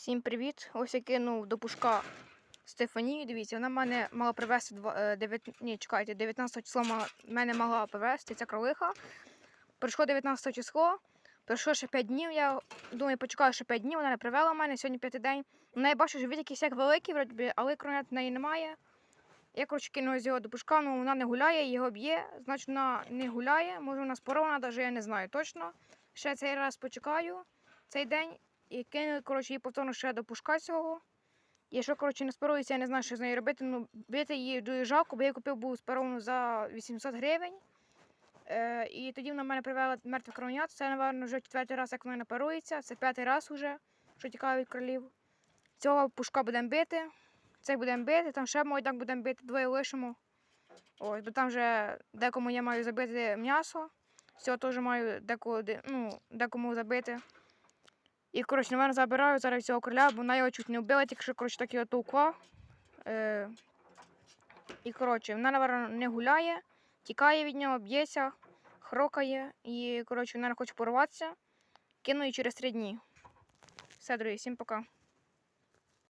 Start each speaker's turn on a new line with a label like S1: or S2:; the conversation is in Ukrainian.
S1: Всім привіт! Ось я кинув до пушка Стефанію. Дивіться, вона мене мала привезти два- е, ні, чекайте, 19 число мене мала привезти ця кролиха. Прийшло 19 число, пройшло ще 5 днів. Я думаю, почекаю ще 5 днів, вона не привела мене, сьогодні п'ятий день. У неї бачу, що від якийсь як великий, вроді, але кронят в неї немає. Я, коротше, кинув з його до пушка, ну вона не гуляє, його б'є, значить вона не гуляє. Може вона спорована, навіть я не знаю точно. Ще цей раз почекаю цей день і кинули, коротше, її повторно ще до пушка цього. Якщо, коротше, не спарується, я не знаю, що з нею робити. Ну, бити її дуже жалко, бо я купив був спаровану за 800 гривень. Е, і тоді вона в мене привела мертвих кронят. Це, напевно, вже четвертий раз, як вона не парується. Це п'ятий раз уже, що тікає від кролів. Цього пушка будемо бити. Цей будемо бити, там ще мой так будемо бити, двоє лишимо. Ось, бо там вже декому я маю забити м'ясо. Цього теж маю декому, ну, декому забити. І, коротше, мене забираю зараз цього короля, бо вона його чуть не вбила, тільки що, коротше, так його толкла. Е, і, коротше, вона, напевно, не гуляє, тікає від нього, б'ється, хрокає. І, коротше, вона хоче порватися. Кину її через три дні. Все, друзі, всім пока.